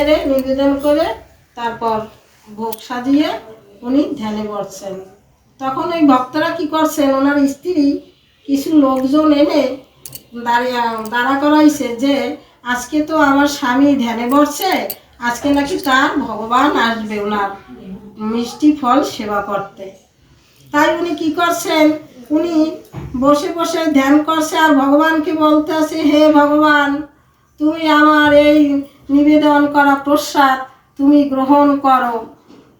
এনে নিবেদন করে তারপর ভোগ সাজিয়ে উনি ধ্যানে বসছেন। তখন ওই ভক্তরা কি করছেন, ওনার স্ত্রী কিছু লোকজন এনে দাঁড়িয়ে, দাঁড়া করাইছে যে, আজকে তো আমার স্বামী ধ্যানে বসছে, আজকে নাকি তার ভগবান আসবে ওনার মিষ্টি ফল সেবা করতে। তাই উনি কি করছেন, উনি বসে বসে ধ্যান করছে আর ভগবানকে বলতে আছে, হে ভগবান, তুমি আমার এই নিবেদন করা প্রসাদ তুমি গ্রহণ করো।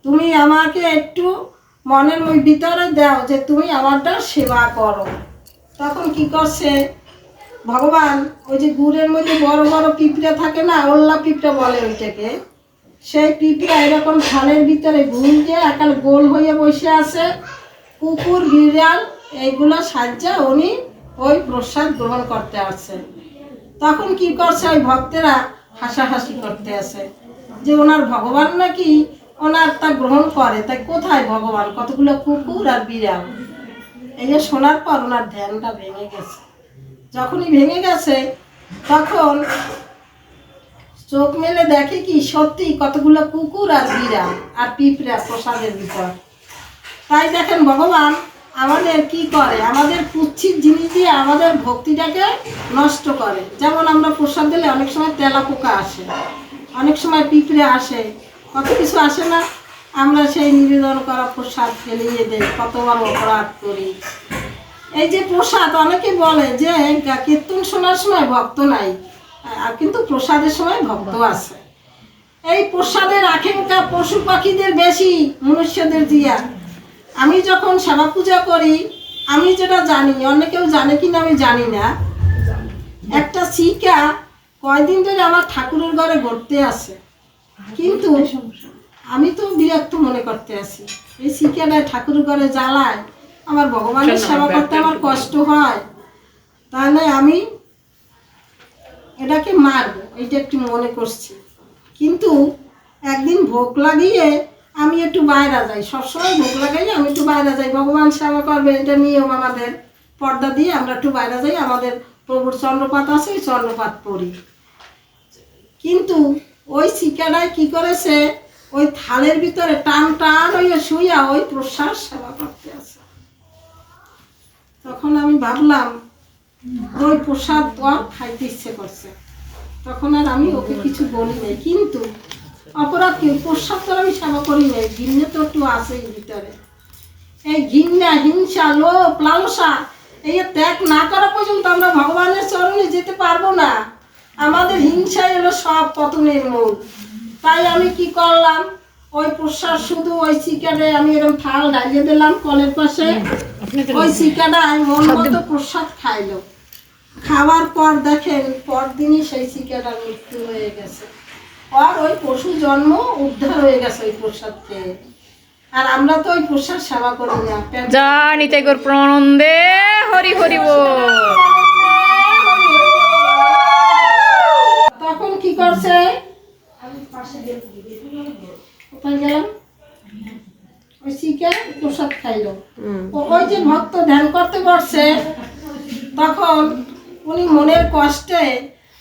তুমি আমাকে একটু মনের ভিতরে দাও যে তুমি আমারটা সেবা করো। তখন কি করছে? ভগবান ওই যে গুড়ের মধ্যে বড় বড় পিঁপড়া থাকে না, ওল্লা পিঁপড়া বলে ওইটাকে। সেই পিঁপড়া এরকম ধানের ভিতরে ঘুরছে একাল গোল হয়ে বসে আছে। কুকুর, বিড়াল, এইগুলো সাহায্যে উনি ওই প্রসাদ গ্রহণ করতে আসছেন তখন কি করছে ওই ভক্তেরা? হাসাহাসি করতে আছে। যে ওনার ভগবান নাকি ওনার তা গ্রহণ করে, তাই কোথায় ভগবান? কতগুলো কুকুর আর বিড়াল? এই যে শোনার পর ওনার ধ্যানটা ভেঙে গেছে। যখনই ভেঙে গেছে, তখন চোখ মেলে দেখে কি সত্যি কতগুলো কুকুর আর বিড়াল আর পিঁপড়া প্রসাদের ভিতর। তাই দেখেন ভগবান আমাদের কি করে? আমাদের পুচ্ছির জিনিস দিয়ে আমাদের ভক্তিটাকে নষ্ট করে। যেমন আমরা প্রসাদ দিলে অনেক সময় তেলা পোকা আসে, অনেক সময় পিঁপড়ে আসে, কত কিছু আসে না। আমরা সেই নিবেদন করা প্রসাদ ফেলিয়ে দেই কত বড় অপরাধ করি। এই যে প্রসাদ, অনেকে বলে যে কীর্তন শোনার সময় ভক্ত নাই কিন্তু প্রসাদের সময় ভক্ত আছে। এই প্রসাদের আকাঙ্ক্ষা পশু পাখিদের বেশি, মনুষ্যদের দিয়া। আমি যখন সেবা পূজা করি আমি যেটা জানি অনেকেও জানে কিনা আমি জানি না। একটা শিকা কয়দিন ধরে আমার ঠাকুরের ঘরে ঘুরতে আসে কিন্তু আমি তো বিরক্ত মনে করতে আছি। এই শিকাটা ঠাকুরের ঘরে জ্বালায় আমার ভগবানের সেবা করতে আমার কষ্ট হয়। তাহলে আমি এটাকে মারবো এইটা একটু মনে করছি। কিন্তু একদিন ভোগ লাগিয়ে আমি একটু বাইরে যাই, সবসময় ভোগ লাগাই আমি একটু বাইরে যাই। ভগবান সেবা করবে, এটা নিয়ম আমাদের। পর্দা দিয়ে আমরা একটু বাইরে যাই, আমাদের প্রভুর চন্দ্রপাত আছে ওই চন্দ্রপাত পড়ি। কিন্তু ওই শিকারায় কি করেছে? ওই থালের ভিতরে টান টান ওই শুইয়া ওই প্রসাদ সেবা করতে আছে। তখন আমি ভাবলাম, ওই প্রসাদ তো খাইতে ইচ্ছে করছে। তখন আর আমি ওকে কিছু বলি নাই। কিন্তু অপরাধ কি? প্রসাদ তো আমি সেবা করি নাই। ঘিন্নে তো একটু আছে ভিতরে। এই ঘিন্না হিংসা লোভ লালসা এই ত্যাগ না করা পর্যন্ত আমরা ভগবানের চরণে যেতে পারব না। আমাদের হিংসাই হলো সব পতনের মূল। তাই আমি কি করলাম? ওই প্রসাদ শুধু ওই চিকারে আমি এরকম থাল ডালিয়ে দিলাম কলের পাশে। ওই চিকাটা আমি মন মতো প্রসাদ খাইলো। খাওয়ার পর দেখেন পরদিনই সেই চিকাটার মৃত্যু হয়ে গেছে। আর ওই পশু জন্ম উদ্ধার হয়ে গেছে ওই প্রসাদ খেয়ে আর আমরা তো ওই প্রসাদ সেবা করি না। যা নিতাই গোর প্রণন্দে হরি হরি বল। তখন কি করছে? কোথায় গেলাম? ওই শিখে প্রসাদ খাইলো। ও- ওই যে ভক্ত ধ্যান করতে পারছে তখন উনি মনের কষ্টে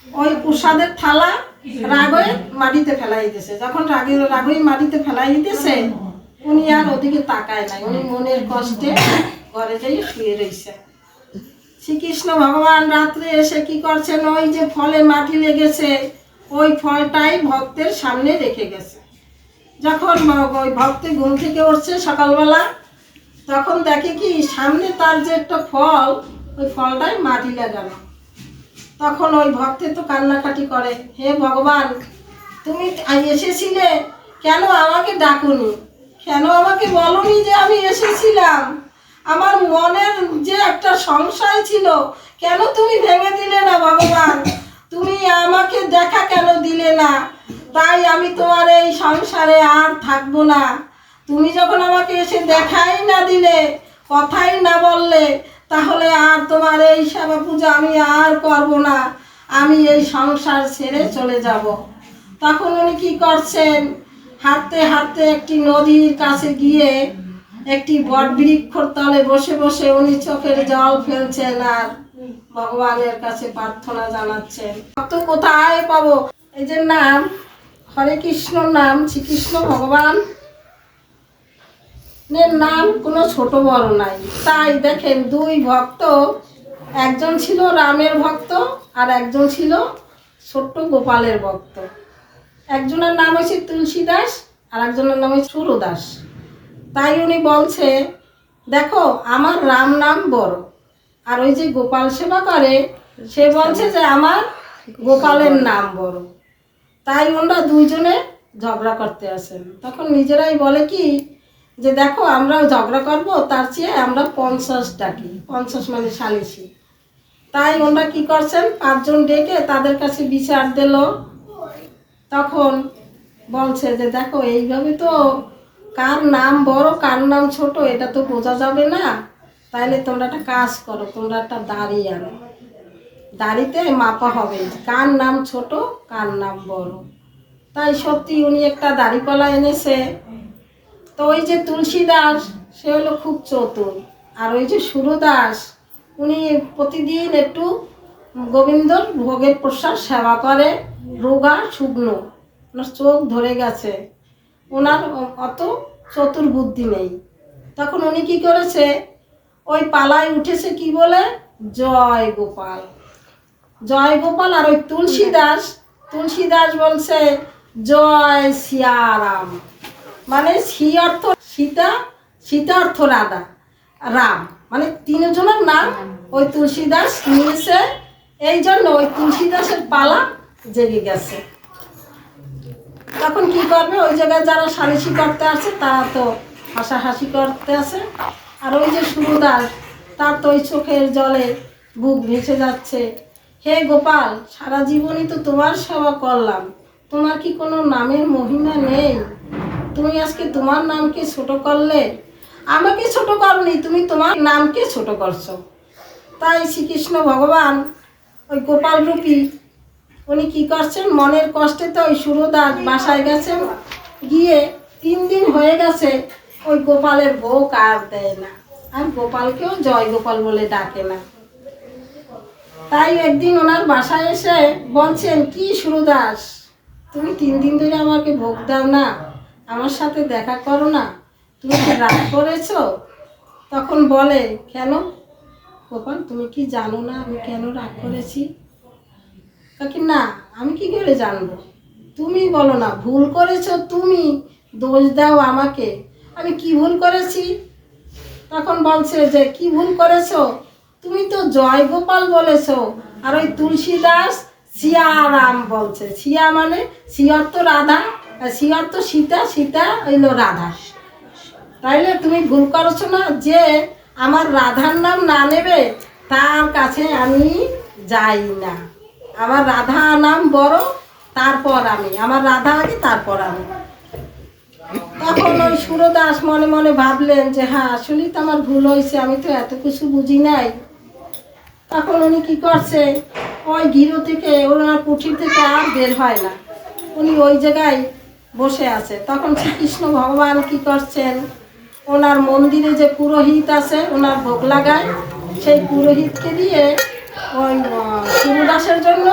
ওই প্রসাদের থালা রাগয়ে মাটিতে ফেলাই দিতেছে যখন রাগে রাগই মাটিতে ফেলাই দিতেছে উনি আর ওদিকে তাকায় নাই। উনি মনের কষ্টে ঘরে যাই শুয়ে রয়েছে শ্রীকৃষ্ণ ভগবান রাত্রে এসে কি করছেন? ওই যে ফলে মাটি লেগেছে, ওই ফলটাই ভক্তের সামনে রেখে গেছে। যখন ওই ভক্ত ঘুম থেকে উঠছে সকালবেলা, তখন দেখে কি সামনে তার যে একটা ফল, ওই ফলটাই মাটি লাগানো। তখন ওই ভক্তে তো কান্নাকাটি করে, হে ভগবান, তুমি এসেছিলে? কেন আমাকে ডাকুনি? কেন আমাকে বলনি যে আমি এসেছিলাম? আমার মনের যে একটা সংশয় ছিল, কেন তুমি ভেঙে দিলে না ভগবান? তুমি আমাকে দেখা কেন দিলে না? তাই আমি তোমার এই সংসারে আর থাকব না। তুমি যখন আমাকে এসে দেখাই না দিলে, কথাই না বললে তাহলে আর তোমার এই সেবা পূজা আমি আর করব না। আমি এই সংসার ছেড়ে চলে যাব। তখন উনি কি করছেন? হাঁটতে হাঁটতে একটি নদীর কাছে গিয়ে একটি বট বৃক্ষর তলে বসে বসে উনি চোখের জল ফেলছেন আর ভগবানের কাছে প্রার্থনা জানাচ্ছেন। ভক্ত কোথায় পাবো? এই যে নাম, হরে কৃষ্ণ নাম, শ্রীকৃষ্ণ ভগবান। নাম কোনো ছোট বড় নাই। তাই দেখেন দুই ভক্ত, একজন ছিল রামের ভক্ত আর একজন ছিল ছোট্ট গোপালের ভক্ত। একজনের নাম হয়েছে তুলসী দাস আর একজনের নাম হচ্ছে সুরদাস তাই উনি বলছে, দেখো, আমার রাম নাম বড়। আর ওই যে গোপাল সেবা করে, সে বলছে যে, আমার গোপালের নাম বড়। তাই ওনারা দুইজনে ঝগড়া করতে আসেন। তখন নিজেরাই বলে কি যে দেখো, আমরাও ঝগড়া করব, তার চেয়ে আমরা পঞ্চাশ ডাকি পঞ্চাশ মানে সালিশি। তাই ওনারা কি করছেন? পাঁচজন ডেকে তাদের কাছে বিচার দিল। তখন বলছে যে, দেখো, এইভাবে তো কার নাম বড়, কার নাম ছোট, এটা তো বোঝা যাবে না। তাইলে তোমরা একটা কাজ করো, তোমরা একটা দাড়ি আনো। দাড়িতে মাপা হবে, কার নাম ছোট, কার নাম বড়। তাই সত্যি উনি একটা দাড়িপালা এনেছে। তো ওই যে তুলসী দাস সে হলো খুব চতুর। আর ওই যে সুরদাস, উনি প্রতিদিন একটু গোবিন্দর ভোগের প্রসাদ সেবা করে, রোগা, শুকনো। ওনার চোখ ধরে গেছে। ওনার অত চতুর বুদ্ধি নেই। তখন উনি কি করেছে? ওই পালায় উঠেছে কি বলে? জয় গোপাল। জয় গোপাল আর ওই তুলসী দাস তুলসী দাস বলছে, জয় সিয়ারাম। মানে সি অর্থ সীতা সীতা অর্থ রাধা, রাম। মানে তিনজনের নাম ওই তুলসী দাস নিয়েছে। এই জন্য ওই তুলসী দাসের পালা জেগে গেছে। তখন কি করবে? ওই জায়গায় যারা সালিশি করতে আছে তারা তো হাসাহাসি করতে আছে আর ওই যে সুরদাস, তার তো ওই চোখের জলে বুক ভেসে যাচ্ছে। হে গোপাল, সারা জীবনই তো তোমার সেবা করলাম। তোমার কি কোনো নামের মহিমা নেই? তুমি আজকে তোমার নামকে ছোট করলে, আমাকে ছোট করনি, তুমি তোমার নামকে ছোট করছ। তাই শ্রীকৃষ্ণ ভগবান ওই গোপাল রূপী, উনি কি করছেন, মনের কষ্টে তো ওই সুরদাস বাসায় গেছেন, গিয়ে তিন দিন হয়ে গেছে, ওই গোপালের বউ কার দেয় না। আর গোপালকেও জয় গোপাল বলে ডাকে না। তাই একদিন ওনার বাসায় এসে বলছেন, কি সুরদাস, তুমি তিন দিন ধরে আমাকে ভোগ দাও না আমার সাথে দেখা করো না। তুমি কি রাগ করেছ? তখন বলে, কেন? গোপাল, তুমি কি জানো না আমি কেন রাগ করেছি? কাকি, না, আমি কি করে জানব? তুমি বলো না, ভুল করেছ তুমি। দোষ দাও আমাকে। আমি কি ভুল করেছি? তখন বলছে যে, কি ভুল করেছ? তুমি তো জয় গোপাল বলেছ। আর ওই তুলসী দাস সিয়ারাম বলছে। সিয়া মানে সিয়র তো রাধা। সিয়র তো সীতা সীতা হইল রাধা। তাইলে তুমি ভুল করেছ না যে আমার রাধার নাম না নেবে, তার কাছে আমি যাই না। আমার রাধা নাম বড়, তারপর আমি। আমার রাধা আগে, তারপর আমি। তখন ওই সুরদাস মনে মনে ভাবলেন যে হ্যাঁ আসলেই তো আমার ভুল হয়েছে, আমি তো এত কিছু বুঝি নাই। তখন উনি কি করছে, ওই গিরো থেকে ওনার কুঠির থেকে আর বের হয় না। উনি ওই জায়গায় বসে আছে। তখন শ্রীকৃষ্ণ ভগবান কি করছেন? ওনার মন্দিরে যে পুরোহিত আছে ওনার ভোগ লাগায়। সেই পুরোহিতকে দিয়ে ওই আহ, সুরদাসের জন্য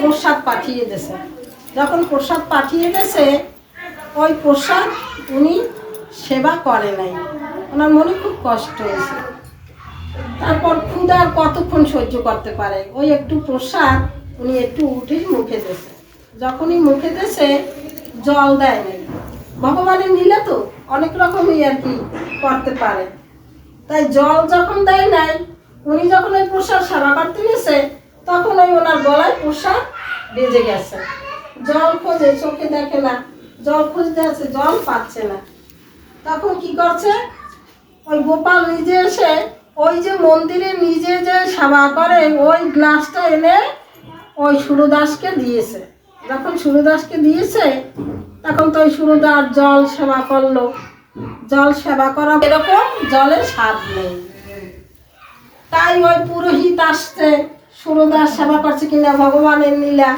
প্রসাদ পাঠিয়ে দিয়েছে। যখন প্রসাদ পাঠিয়ে দিয়েছে ওই প্রসাদ উনি সেবা করে নাই। ওনার মনে খুব কষ্ট হয়েছে। তারপর ক্ষুদার কতক্ষণ সহ্য করতে পারে? ওই একটু প্রসাদ উনি একটু উঠেই মুখে দেছে যখনই মুখে দিয়েছে জল দেয় নাই। ভগবানের নিলে তো অনেক রকমই আর কি করতে পারে। তাই জল যখন দেয় নাই, উনি যখন ওই প্রসাদ সেবা করতে গেছে তখন ওই ওনার গলায় প্রসাদ বেজে গেছে। জল খোঁজে, চোখে দেখে না। জল খুঁজতে আছে, জল পাচ্ছে না। তখন কি করছে? ওই গোপাল নিজে এসে ওই যে মন্দিরে নিজে যে সেবা করে, ওই গ্লাসটা এনে ওই সুরদাসকে দিয়েছে। যখন সুরদাসকে দিয়েছে, তখন তো ওই সুরদাস জল সেবা করল। জল সেবা করা এরকম জলের স্বাদ নেই। তাই ওই পুরোহিত আসছে সুরদাস সেবা করছে কিনা ভগবানের নীলা